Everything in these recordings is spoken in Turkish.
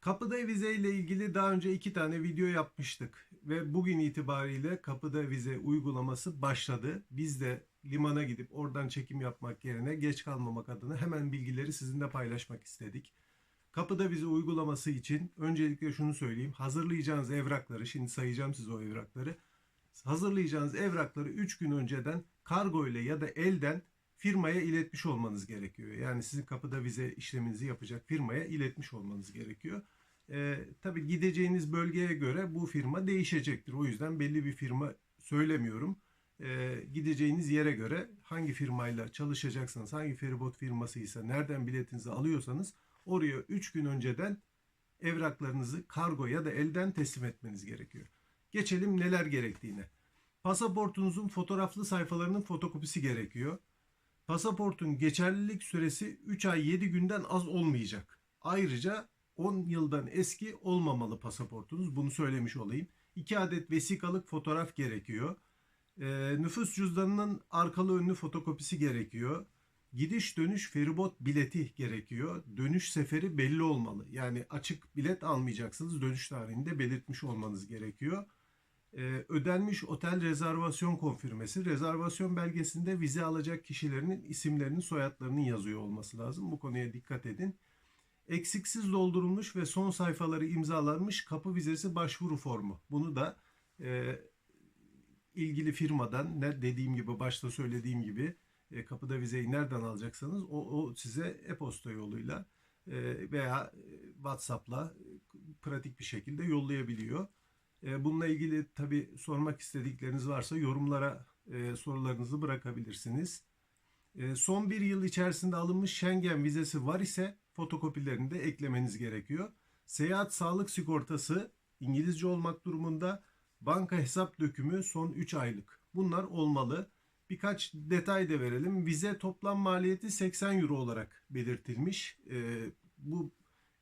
Kapıda vize ile ilgili daha önce iki tane video yapmıştık ve bugün itibariyle kapıda vize uygulaması başladı. Biz de limana gidip oradan çekim yapmak yerine geç kalmamak adına hemen bilgileri sizinle paylaşmak istedik. Kapıda vize uygulaması için öncelikle şunu söyleyeyim. Hazırlayacağınız evrakları, şimdi sayacağım size o evrakları. Hazırlayacağınız evrakları 3 gün önceden kargo ile ya da elden firmaya iletmiş olmanız gerekiyor. Yani sizin kapıda vize işleminizi yapacak firmaya iletmiş olmanız gerekiyor. Ee, tabii gideceğiniz bölgeye göre bu firma değişecektir. O yüzden belli bir firma söylemiyorum. Ee, gideceğiniz yere göre hangi firmayla çalışacaksanız, hangi feribot firmasıysa, nereden biletinizi alıyorsanız oraya 3 gün önceden evraklarınızı kargo ya da elden teslim etmeniz gerekiyor. Geçelim neler gerektiğine. Pasaportunuzun fotoğraflı sayfalarının fotokopisi gerekiyor. Pasaportun geçerlilik süresi 3 ay 7 günden az olmayacak. Ayrıca 10 yıldan eski olmamalı pasaportunuz. Bunu söylemiş olayım. 2 adet vesikalık fotoğraf gerekiyor. Ee, nüfus cüzdanının arkalı önlü fotokopisi gerekiyor. Gidiş dönüş feribot bileti gerekiyor. Dönüş seferi belli olmalı. Yani açık bilet almayacaksınız. Dönüş tarihinde belirtmiş olmanız gerekiyor. Ee, ödenmiş otel rezervasyon konfirmesi. Rezervasyon belgesinde vize alacak kişilerin isimlerinin soyadlarının yazıyor olması lazım. Bu konuya dikkat edin. Eksiksiz doldurulmuş ve son sayfaları imzalanmış kapı vizesi başvuru formu. Bunu da e, ilgili firmadan ne dediğim gibi başta söylediğim gibi e, kapıda vizeyi nereden alacaksanız o, o size e-posta yoluyla e, veya e, WhatsApp'la e, pratik bir şekilde yollayabiliyor. E, bununla ilgili tabi sormak istedikleriniz varsa yorumlara e, sorularınızı bırakabilirsiniz. E, son bir yıl içerisinde alınmış Schengen vizesi var ise fotokopilerini de eklemeniz gerekiyor. Seyahat sağlık sigortası İngilizce olmak durumunda banka hesap dökümü son 3 aylık. Bunlar olmalı. Birkaç detay da verelim. Vize toplam maliyeti 80 euro olarak belirtilmiş. Bu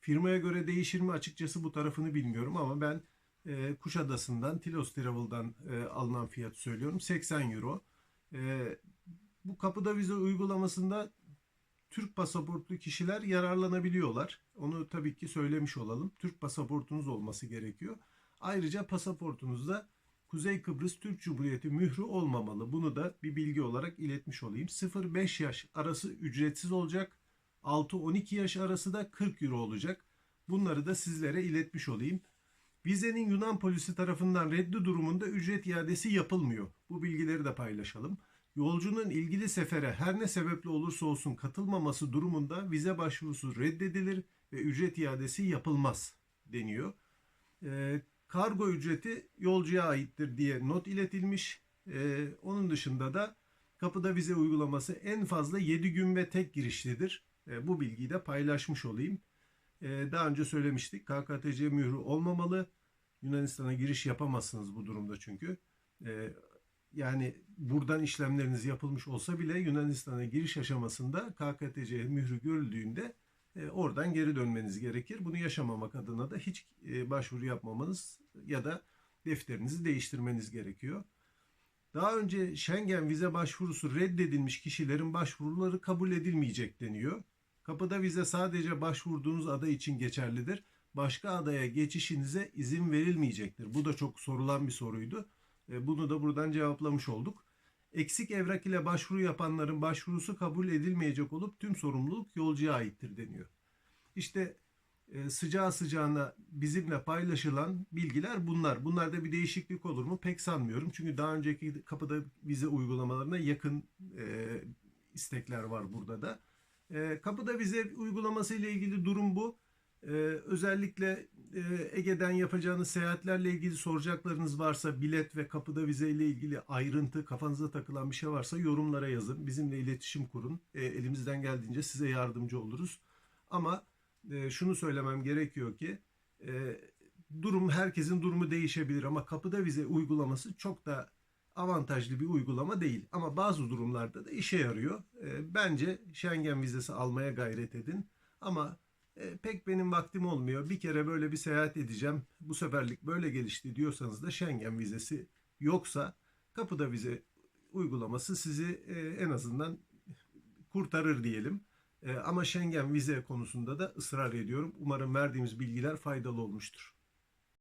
firmaya göre değişir mi açıkçası bu tarafını bilmiyorum ama ben e, Kuşadası'ndan, Tilos Travel'dan e, alınan fiyat söylüyorum. 80 euro. E, bu kapıda vize uygulamasında Türk pasaportlu kişiler yararlanabiliyorlar. Onu tabii ki söylemiş olalım. Türk pasaportunuz olması gerekiyor. Ayrıca pasaportunuzda Kuzey Kıbrıs Türk Cumhuriyeti mührü olmamalı. Bunu da bir bilgi olarak iletmiş olayım. 0-5 yaş arası ücretsiz olacak. 6-12 yaş arası da 40 euro olacak. Bunları da sizlere iletmiş olayım. Vizenin Yunan polisi tarafından reddi durumunda ücret iadesi yapılmıyor. Bu bilgileri de paylaşalım. Yolcunun ilgili sefere her ne sebeple olursa olsun katılmaması durumunda vize başvurusu reddedilir ve ücret iadesi yapılmaz deniyor. Ee, kargo ücreti yolcuya aittir diye not iletilmiş. Ee, onun dışında da kapıda vize uygulaması en fazla 7 gün ve tek girişlidir. Ee, bu bilgiyi de paylaşmış olayım. Ee, daha önce söylemiştik KKTC mührü olmamalı. Yunanistan'a giriş yapamazsınız bu durumda çünkü. Ee, yani buradan işlemleriniz yapılmış olsa bile Yunanistan'a giriş aşamasında KKTC mührü görüldüğünde e, oradan geri dönmeniz gerekir. Bunu yaşamamak adına da hiç e, başvuru yapmamanız ya da defterinizi değiştirmeniz gerekiyor. Daha önce Schengen vize başvurusu reddedilmiş kişilerin başvuruları kabul edilmeyecek deniyor. Kapıda vize sadece başvurduğunuz ada için geçerlidir. Başka adaya geçişinize izin verilmeyecektir. Bu da çok sorulan bir soruydu. E, Bunu da buradan cevaplamış olduk. Eksik evrak ile başvuru yapanların başvurusu kabul edilmeyecek olup tüm sorumluluk yolcuya aittir deniyor. İşte e, sıcağı sıcağına bizimle paylaşılan bilgiler bunlar. Bunlarda bir değişiklik olur mu pek sanmıyorum. Çünkü daha önceki kapıda vize uygulamalarına yakın e, istekler var burada da. E, kapıda vize uygulaması ile ilgili durum bu. Ee, özellikle e, Ege'den yapacağınız seyahatlerle ilgili soracaklarınız varsa bilet ve kapıda vize ile ilgili ayrıntı kafanıza takılan bir şey varsa yorumlara yazın. Bizimle iletişim kurun. E, elimizden geldiğince size yardımcı oluruz. Ama e, şunu söylemem gerekiyor ki e, durum herkesin durumu değişebilir ama kapıda vize uygulaması çok da avantajlı bir uygulama değil. Ama bazı durumlarda da işe yarıyor. E, bence Schengen vizesi almaya gayret edin. Ama e, pek benim vaktim olmuyor. Bir kere böyle bir seyahat edeceğim. Bu seferlik böyle gelişti diyorsanız da Schengen vizesi yoksa kapıda vize uygulaması sizi e, en azından kurtarır diyelim. E, ama Schengen vize konusunda da ısrar ediyorum. Umarım verdiğimiz bilgiler faydalı olmuştur.